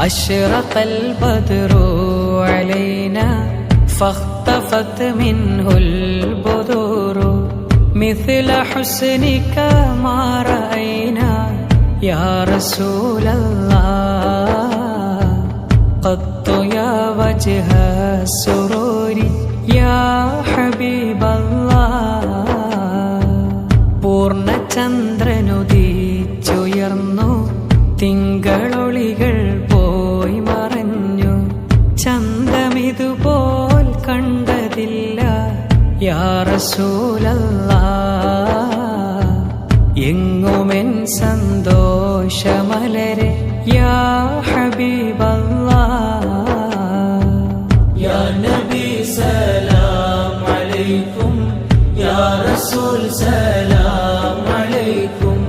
أشرق البدر علينا فاختفت منه البذور مثل حسنك ما رأينا يا رسول الله قط يا وجه السرور يا حبيب الله പൂർണ്ണചന്ദ്രനുദീച്ചുയർന്നു തിങ്കളൊളികൾ റസൂലല്ല എങ്ങുമെൻ സന്തോഷമലരെ യാ ഹബീബല്ല സലാം അലൈക്കും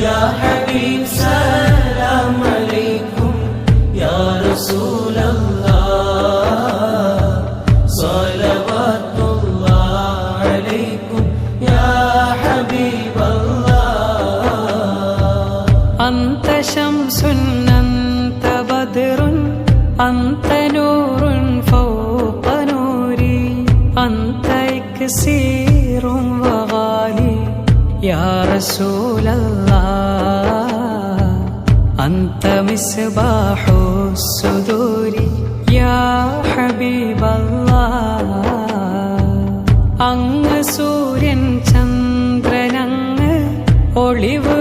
യാ ഹബീബ് സലാം അലൈക്കും യാ റസൂലല്ല أنت شمس أنت بدر أنت نور فوق نوري أنت إكسير وغالي يا رسول الله أنت مصباح الصدور يا حبيب الله അങ്ങ് സൂര്യൻ ചന്ദ്രനങ്ങ് ഒളിവ്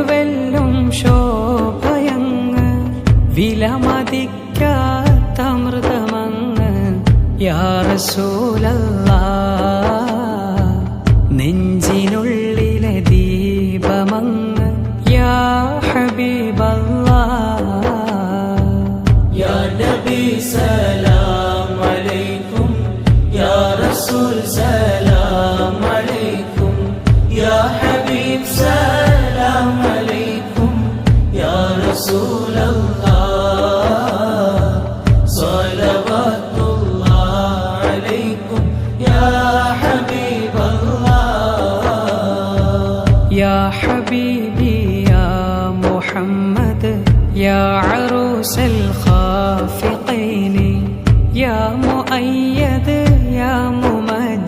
വിലമതിക്കാത്തമൃതമങ്ങ് യാറസൂലല്ലാ നെഞ്ചിനുള്ളിലെ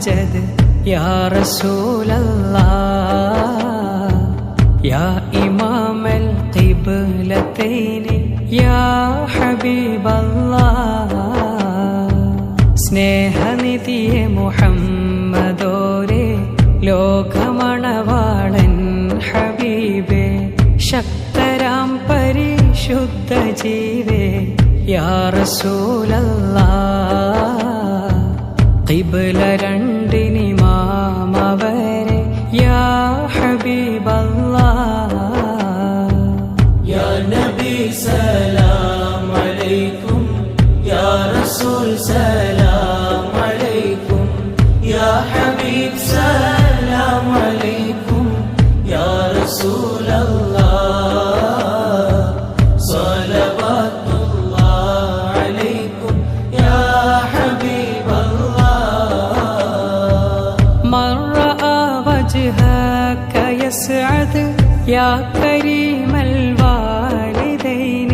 വിളിച്ചത് യാറസൂലല്ലാ സ്നേഹനിധിയെ മുഹമ്മദോരെ ലോകമണവാളൻ ഹബീബേ ശക്തരാം പരിശുദ്ധ ജീവേ യാ കിബല രണ്ടിനി മാമവരെ യാ ഹബീബല്ലാ യാ നബി സലാം അലൈക്കും യാ റസൂൽ സലാം അലൈക്കും യാ ഹബീബ് സലാം അലൈക്കും യാ റസൂൽ من رأى وجهك يسعد يا كريم الوالدين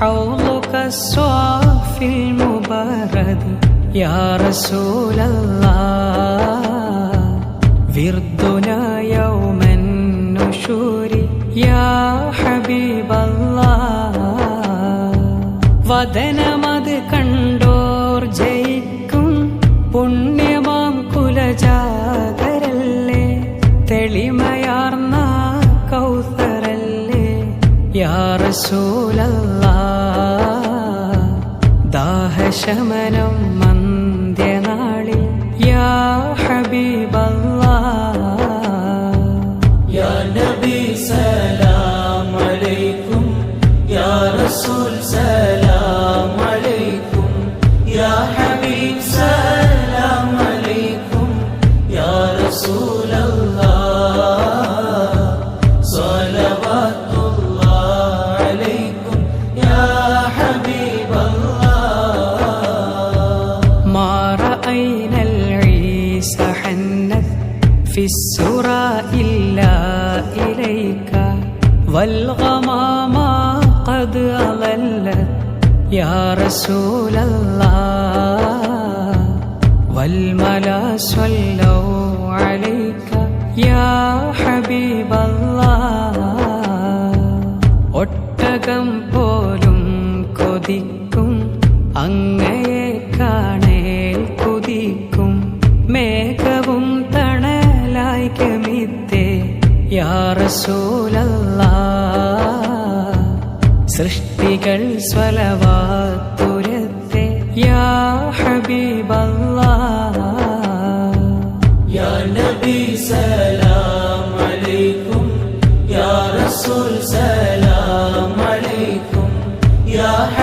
حوضك الصافي المبارد يا رسول الله وردنا يوم النشور يا حبيب الله വദനമത് കണ്ടോർ എളിമയാർന്ന കൗസരല്ലേ? യാറസൂലല്ല ദാഹശമനം മന്ദ്യനാളിൽ യാ ഹബീബല്ല. യാ നബി في السرى إلا إليك والغمام قد أظلت يا رسول الله والملا صلوا عليك. يا حبيب الله ഒട്ടകം പോലും കൊതിക്കും. അങ്ങയെ കാണേൽ കുതിക്കും. മേഘവും തണലായി കമിത്തേ യാറസൂലല്ല സൃഷ്ടികൾ സ്വലവാത്തുരത്തെ യാ ഹബീബല്ലാ.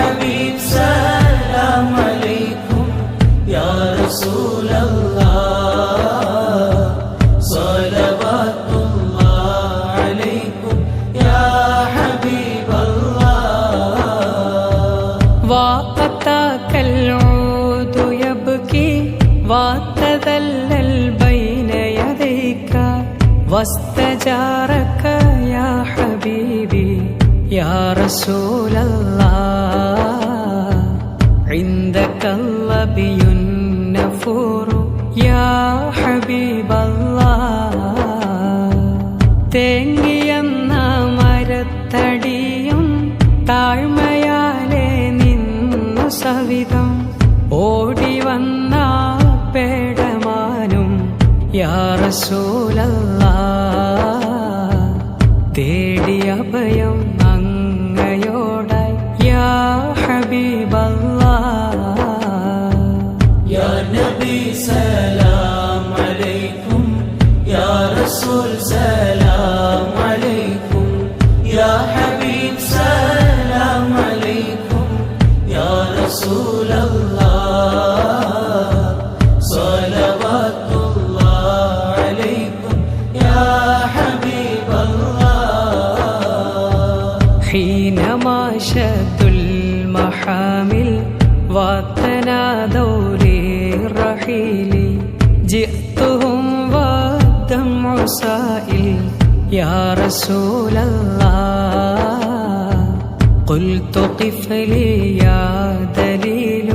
يا حبيب سلام عليكم يا رسول الله صلوات الله عليكم يا حبيب الله وأتاك العود يبكي وتذلل بين يديك واستجارك يا حبيبي يا رسول الله عندك اللبي النفور يا حبيب الله തേങ്ങിയെന്ന മരത്തടിയും താഴ്മയാലെ നിന്നു സവിധം Rabbi selam aleykum. Ya Resul selam والدمع سائل يا رسول الله قلت قف لي يا دليل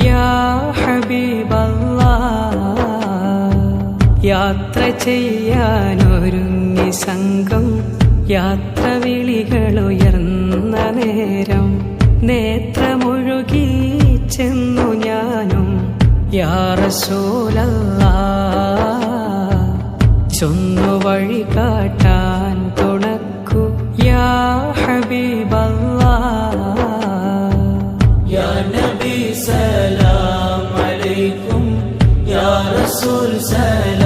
يا حبيب الله യാത്ര ചെയ്യാനൊരുങ്ങി സംഘം യാത്ര വിളികളുയർന്ന നേരം നേത്രമൊഴുകി ചെന്നു ഞാനും യാറസൂലല്ല കുരിശൊന്നു വഴി കാട്ടാൻ തുണക്കു യാ ഹബീബല്ല. യാ നബി സലാം അലൈക്കും യാ റസൂൽ സലാം.